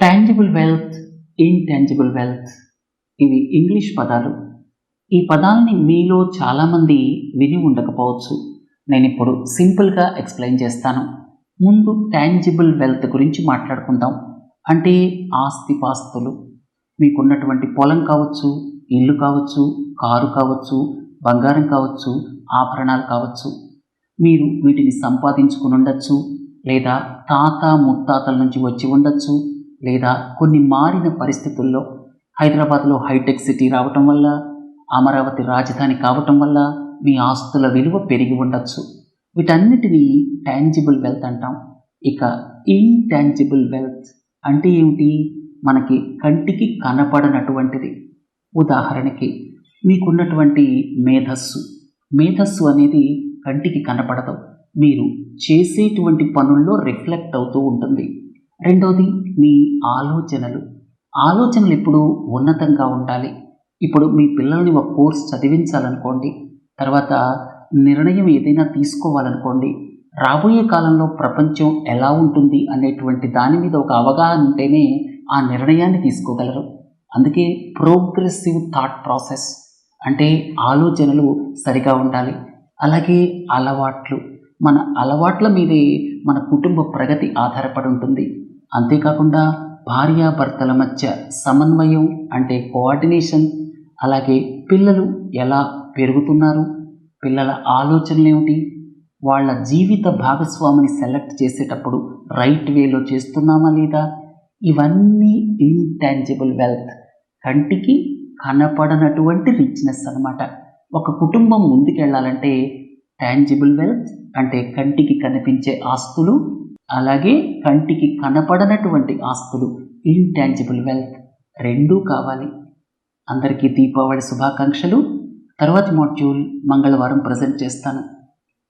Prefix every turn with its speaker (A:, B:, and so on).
A: Tangible wealth intangible wealth ఇవి English పదాలు. ఈ పదాలని మీలో చాలామంది విని ఉండకపోవచ్చు. నేను ఇప్పుడు సింపుల్గా ఎక్స్ప్లెయిన్ చేస్తాను. ముందు టాంజిబుల్ వెల్త్ గురించి మాట్లాడుకుందాం. అంటే ఆస్తిపాస్తులు. మీకున్నటువంటి పొలం కావచ్చు ఇల్లు కావచ్చు కారు కావచ్చు బంగారం కావచ్చు ఆభరణాలు కావచ్చు. మీరు వీటిని సంపాదించుకుని ఉండొచ్చు. లేదా తాత ముత్తాతల నుంచి వచ్చి ఉండొచ్చు. లేదా కొన్ని మారిన పరిస్థితుల్లో హైదరాబాద్లో హైటెక్ సిటీ రావటం వల్ల అమరావతి రాజధాని కావటం వల్ల మీ ఆస్తుల విలువ పెరిగి ఉండొచ్చు. వీటన్నిటినీ టాంజిబుల్ వెల్త్ అంటాం. ఇక ఇంటాంజిబుల్ వెల్త్ అంటే ఏమిటి? మనకి కంటికి కనపడనటువంటిది. ఉదాహరణకి మీకున్నటువంటి మేధస్సు. మేధస్సు అనేది కంటికి కనపడదు. మీరు చేసేటువంటి పనుల్లో రిఫ్లెక్ట్ అవుతూ ఉంటుంది. రెండవది మీ ఆలోచనలు. ఆలోచనలు ఎప్పుడు ఉన్నతంగా ఉండాలి. ఇప్పుడు మీ పిల్లల్ని ఒక కోర్స్ చదివించాలనుకోండి తర్వాత నిర్ణయం ఏదైనా తీసుకోవాలనుకోండి రాబోయే కాలంలో ప్రపంచం ఎలా ఉంటుంది అనేటువంటి దాని మీద ఒక అవగాహన ఉంటేనే ఆ నిర్ణయాన్ని తీసుకోగలరు. అందుకే ప్రోగ్రెసివ్ థాట్ ప్రాసెస్ అంటే ఆలోచనలు సరిగా ఉండాలి. అలాగే అలవాట్లు. మన అలవాట్ల మీదే మన కుటుంబ ప్రగతి ఆధారపడి ఉంటుంది. అంతేకాకుండా భార్యాభర్తల మధ్య సమన్వయం అంటే కోఆర్డినేషన్ అలాగే పిల్లలు ఎలా పెరుగుతున్నారు పిల్లల ఆలోచనలు ఏమిటి వాళ్ళ జీవిత భాగస్వామిని సెలెక్ట్ చేసేటప్పుడు రైట్ వేలో చేస్తున్నామా లేదా ఇవన్నీ ఇంటాంజిబుల్ వెల్త్ కంటికి కనపడనటువంటి రిచ్నెస్ అన్నమాట. ఒక కుటుంబం ముందుకెళ్ళాలంటే టాంజిబుల్ వెల్త్ అంటే కంటికి కనిపించే ఆస్తులు అలాగే కంటికి కనపడనటువంటి ఆస్తులు ఇంటాంజిబుల్ వెల్త్ రెండూ కావాలి. అందరికీ దీపావళి శుభాకాంక్షలు. తర్వాతి మాడ్యూల్ మంగళవారం ప్రజెంట్ చేస్తాను.